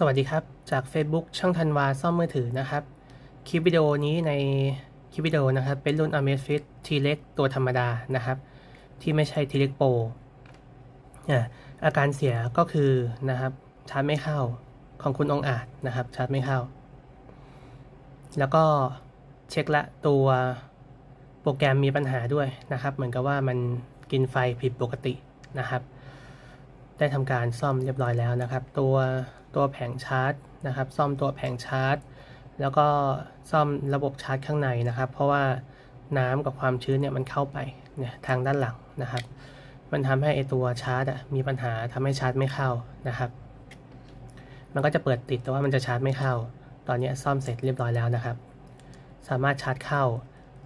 สวัสดีครับ จาก Facebook ช่างธันวาซ่อมมือถือนะครับ คลิปวิดีโอนี้ในคลิปวิดีโอนะครับ เป็นรุ่น Amazfit T-Rex ตัวธรรมดานะครับ ที่ไม่ใช่ T-Rex Pro อะอาการเสียก็คือนะครับชาร์จไม่เข้าของคุณองอาจนะครับชาร์จไม่เข้า แล้วก็เช็คละตัวโปรแกรมมีปัญหาด้วยนะครับ เหมือนกับว่ามันกินไฟผิดปกตินะครับ ได้ทำการซ่อมเรียบร้อยแล้วนะครับ ตัวตัวแผงชาร์จนะครับ ซ่อมตัวแผงชาร์จ แล้วก็ซ่อมระบบชาร์จข้างในนะครับ เพราะว่าน้ำกับความชื้นเนี่ยมันเข้าไปเนี่ยทางด้านหลังนะครับ มันทำให้ไอตัวชาร์จอะมีปัญหาทำให้ชาร์จไม่เข้านะครับ มันก็จะเปิดติดแต่ว่ามันจะชาร์จไม่เข้า ตอนนี้ซ่อมเสร็จเรียบร้อยแล้วนะครับ สามารถชาร์จเข้า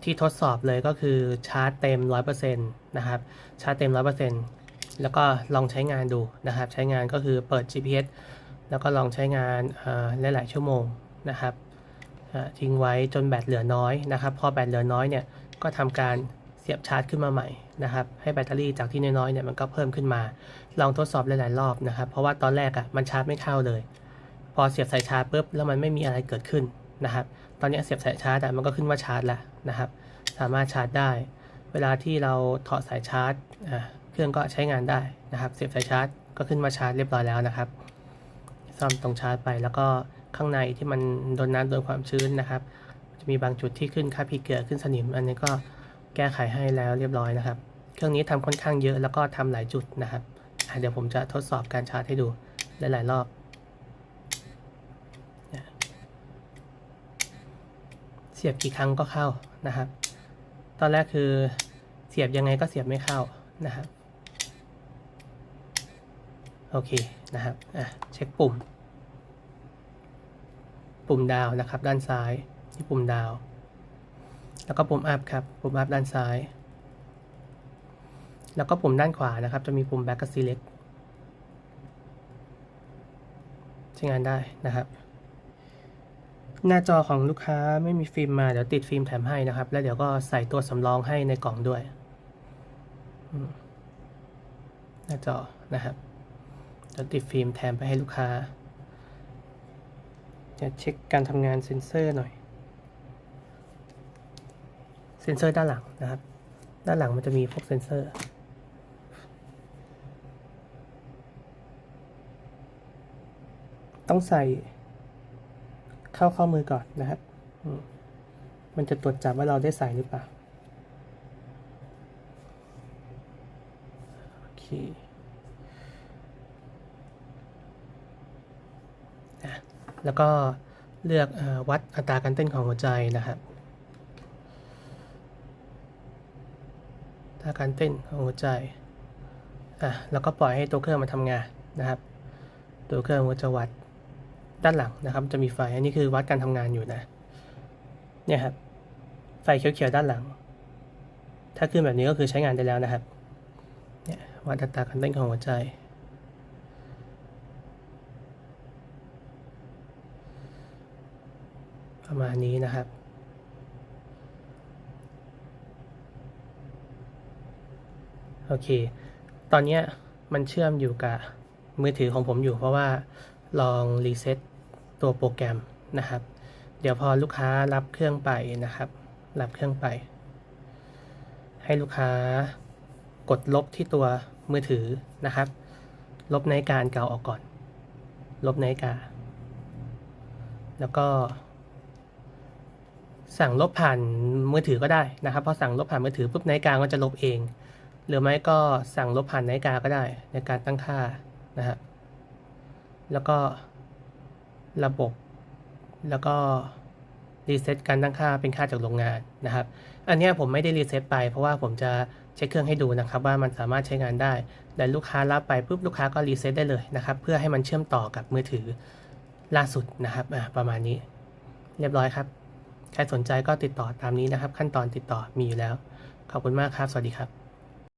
ที่ทดสอบเลยก็คือชาร์จเต็ม 100%นะครับ ชาร์จเต็ม 100% แล้วก็ลองใช้งานดูนะครับ ใช้งานก็คือเปิด GPS แล้วก็ลองใช้งานหลายๆชั่วโมงนะครับทิ้งไว้จนแบตเหลือน้อยนะครับพอแบตเหลือน้อยเนี่ยก็ทำการเสียบชาร์จขึ้นมาใหม่นะครับ ให้แบตเตอรี่จากที่น้อยๆเนี่ยมันก็เพิ่มขึ้นมา ลองทดสอบหลายๆรอบนะครับ เพราะว่าตอนแรกอะ่ะมันชาร์จไม่เข้าเลย พอเสียบสายชาร์จปุ๊บแล้วมันไม่มีอะไรเกิดขึ้นนะครับ ตอนนี้เสียบสายชาร์จอะมันก็ขึ้นว่าชาร์จแล้วนะครับ สามารถชาร์จได้ เวลาที่เราถอดสายชาร์จอ่า เครื่องก็ใช้งานได้นะครับ เสียบสายชาร์จก็ขึ้นมาชาร์จเรียบร้อยแล้วนะครับ ซ่อมตรงชาร์จไปแล้วก็ข้างในที่มันโดนน้ำโดนความชื้นนะครับ จะมีบางจุดที่ขึ้นค่าพีเกลือขึ้นสนิม อันนี้ก็แก้ไขให้แล้วเรียบร้อยนะครับ เครื่องนี้ทำค่อนข้างเยอะแล้วก็ทำหลายจุดนะครับเดี๋ยวผมจะทดสอบการชาร์จให้ดูหลาย ๆ รอบเสียบกี่ครั้งก็เข้านะครับ ตอนแรกคือเสียบยังไงก็เสียบไม่เข้านะครับ โอเคนะครับอะเช็คปุ่ม ปุ่มดาวนะครับ ด้านซ้ายที่ปุ่มดาว แล้วก็ปุ่มอัพครับปุ่มอัพด้านซ้าย แล้วก็ปุ่มด้านขวานะครับ จะมีปุ่ม back กับ select ใช้งานได้นะครับ หน้าจอของลูกค้าไม่มีฟิล์มมาเดี๋ยวติดฟิล์มแถมให้นะครับ แล้วเดี๋ยวก็ใส่ตัวสำรองให้ในกล่องด้วยหน้าจอนะครับ จะติดฟิล์มแถมไปให้ลูกค้าจะเช็คการทำงานเซ็นเซอร์หน่อย เซ็นเซอร์ด้านหลังนะครับ ด้านหลังมันจะมีพวกเซ็นเซอร์ต้องใส่เข้าข้อมือก่อนนะครับ มันจะตรวจจับว่าเราได้ใส่หรือเปล่า โอเค แล้วก็เลือกอวัดอัตราการเต้นของหัวใจนะครับอัตราการเต้นของหัวใจอะแล้วก็ปล่อยให้ตัวเครื่องมันทำงานนะครับ ตัวเครื่องมันจะวัดด้านหลังนะครับ จะมีไฟอันนี้คือวัดการทำงานอยู่นะเนี่ยครับไฟเขียวๆด้านหลัง ถ้าขึ้นแบบนี้ก็คือใช้งานได้แล้วนะครับเนี่ยวัดอัตราการเต้นของหัวใจ ประมาณนี้นะครับ โอเค ตอนนี้มันเชื่อมอยู่กับมือถือของผมอยู่เพราะว่าลองรีเซ็ตตัวโปรแกรมนะครับ เดี๋ยวพอลูกค้ารับเครื่องไปนะครับ รับเครื่องไป ให้ลูกค้ากดลบที่ตัวมือถือนะครับ ลบนาฬิการเก่าออกก่อน ลบนาฬิกา แล้วก็ สั่งลบผ่านมือถือก็ได้นะครับพอสั่งลบผ่านมือถือปุ๊บนาฬิกาก็จะลบเอง หรือไม่ก็สั่งลบผ่านนาฬิกาก็ได้ในการตั้งค่านะครับแล้วก็ระบบ แล้วก็รีเซ็ตการตั้งค่าเป็นค่าจากโรงงานนะครับ อันนี้ผมไม่ได้รีเซ็ตไปเพราะว่าผมจะเช็คเครื่องให้ดูนะครับ ว่ามันสามารถใช้งานได้ แต่ลูกค้ารับไปปุ๊บลูกค้าก็รีเซ็ตได้เลยนะครับ เพื่อให้มันเชื่อมต่อกับมือถือล่าสุดนะครับประมาณนี้ เรียบร้อยครับ ใครสนใจก็ติดต่อตามนี้นะครับ ขั้นตอนติดต่อมีอยู่แล้ว ขอบคุณมากครับ สวัสดีครับ